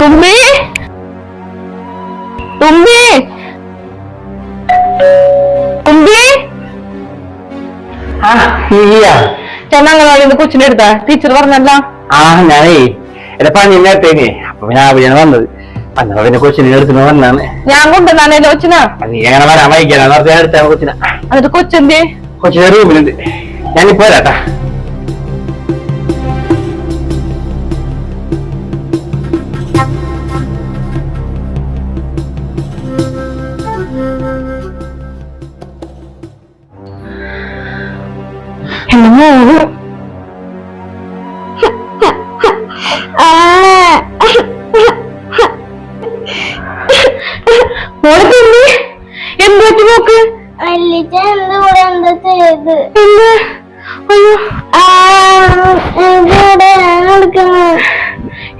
തുമ്പി തുമ്പി തുമ്പി ആ നീയാ ചേട്ടൻ അംഗനവാടി കൊച്ചിനെ എടുത്ത. ടീച്ചർ പറഞ്ഞല്ല. ആ ഞാനേ എന്റെ പണി നേരത്തേനെ അപ്പൊ ഞാൻ അവിടെയാണ് വന്നത്. വന്നപ്പോ പിന്നെ കൊച്ചിനെ എടുത്തിട്ട് വന്നാണ്. ഞാൻ കൊണ്ടുവന്നാണല്ലോ കൊച്ചിനാ. നീ അങ്ങനെ വരാൻ ഞാൻ എടുത്താണ് കൊച്ചിനെ. എന്നിട്ട് കൊച്ചെന്തേ? കൊച്ചിന്റെ റൂമിലുണ്ട് ഞാനിപ്പോ വരാട്ടാ.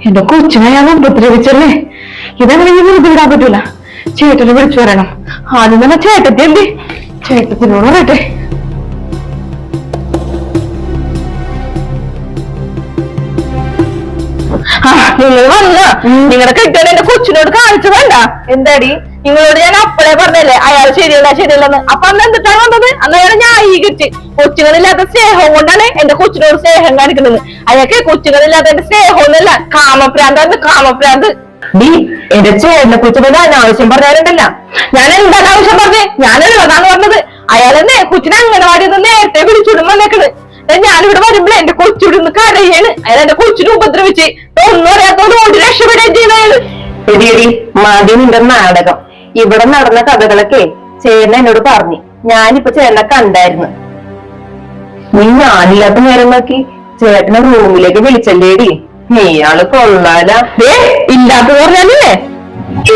എന്റെ കൊച്ചിനെ ഞാൻ ഉപദ്രവിച്ചല്ലേ ഇതങ്ങനെ വിടാൻ പറ്റൂല? ചേട്ടനെ വിളിച്ചു വരണം ആദ്യം തന്നെ ചേട്ടത്തി എന്തി? ചേട്ടത്തിനോട് പറയട്ടെ. നിങ്ങൾ വന്ന. നിങ്ങളുടെ കെട്ടിയോട് എന്റെ കൊച്ചിനോട് കാണിച്ചു വേണ്ട. എന്താടി? നിങ്ങളോട് ഞാൻ അപ്പളേ പറഞ്ഞല്ലേ? അയാൾ ശരിയല്ല ശരിയല്ലെന്ന്. അപ്പൊ അന്ന് എന്തിട്ടാണ് വന്നത്? അന്ന് അയാൾ ന്യായീകരിച്ച്. കൊച്ചുകളില്ലാത്ത സ്നേഹം കൊണ്ടാണ് എന്റെ കൊച്ചിനോട് സ്നേഹം കാണിക്കുന്നത്. അയാൾക്ക് കൊച്ചുകളില്ലാത്ത എന്റെ സ്നേഹം ഒന്നല്ല കാമപ്രാന്താണ് കാമപ്രാന്ത്. ഡി എന്റെ എന്നെ കുറിച്ച് ഞാൻ ആവശ്യം പറഞ്ഞാലുണ്ടല്ല. ഞാൻ എന്താണ് ആവശ്യം പറഞ്ഞേ. ഞാനൊരു ഞാനുള്ളതാണ് പറഞ്ഞത്. അയാളെന്നെ കൊച്ചിനെ അംഗനവാടി നേരത്തെ വിളിച്ചുവിടും നിക്കണ് ഞാനിവിടെ വരുമ്പോഴേ എന്റെ കൊച്ചിടുന്ന് നിന്ന് കരയാണ്. അയാൾ എന്റെ കൊച്ചിനെ ഉപദ്രവിച്ച് ഒന്നും അറിയാത്തോട് ഓടി രക്ഷപ്പെടുകയും ചെയ്തയാൾ മതി നിന്റെ നാടകം. ഇവിടെ നടന്ന കഥകളൊക്കെ ചേർന്ന എന്നോട് പറഞ്ഞു. ഞാനിപ്പോ ചേട്ടനെ കണ്ടായിരുന്നു. നീ ഞാനില്ലാത്ത നേരം നോക്കി ചേട്ടനെ റൂമിലേക്ക് വിളിച്ചല്ലേടി? നീയാൾ കൊള്ളാല. ഏ ഇല്ലാത്തത് പറഞ്ഞാലേ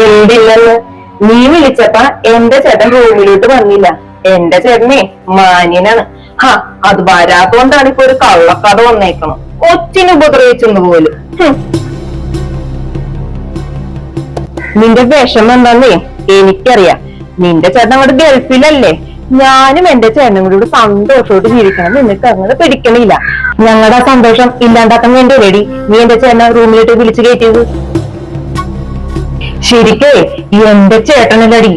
എന്തില്ലെന്ന് നീ വിളിച്ചപ്പ എന്റെ ചേട്ടൻ റൂമിലോട്ട് വന്നില്ല. എന്റെ ചേട്ടനെ മാന്യനാണ്. ഹാ അത് വരാത്തോണ്ടാണ് ഇപ്പൊ ഒരു കള്ളക്കഥ വന്നേക്കണം കൊച്ചിന് ഉപദ്രവിച്ചെന്ന് പോലും. നിന്റെ വിഷമം എന്താന്നേ എനിക്കറിയാം. നിന്റെ ചേട്ടൻ അവിടെ ഗൾഫിലല്ലേ? ഞാനും എന്റെ ചേട്ടനും കൂടി ഇവിടെ സന്തോഷത്തോട്ട് ജീവിക്കണം നിനക്ക് അങ്ങനെ പിടിക്കണില്ല. ഞങ്ങളുടെ സന്തോഷം ഇല്ലാണ്ടാക്കാൻ വേണ്ടി റെഡി നീ എന്റെ ചേട്ടനെ റൂമിലിട്ട് വിളിച്ചു കയറ്റിയത്. ശരിക്കേ എന്റെ ചേട്ടനല്ലടി.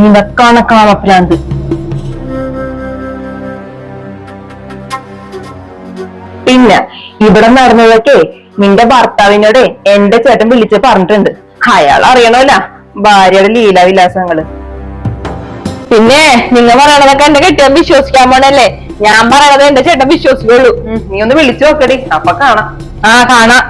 നിനക്കാണ് കാമപ്രാന്ത് പിന്നെ ഇവിടെ നടന്നതൊക്കെ നിന്റെ ഭർത്താവിനോട് എന്റെ ചേട്ടൻ വിളിച്ച് പറഞ്ഞിട്ടുണ്ട്. അയാൾ അറിയണമല്ല ഭാര്യയുടെ ലീലാവിലാസങ്ങൾ. പിന്നെ നിങ്ങൾ പറയണതൊക്കെ എന്റെ കെട്ടിയാൻ വിശ്വസിക്കാൻ പോണല്ലേ? ഞാൻ പറയണത് എന്റെ ചേട്ടൻ വിശ്വസിക്കുള്ളൂ. നീ ഒന്ന് വിളിച്ചു നോക്കടി. അപ്പൊ കാണാം. ആ കാണാം.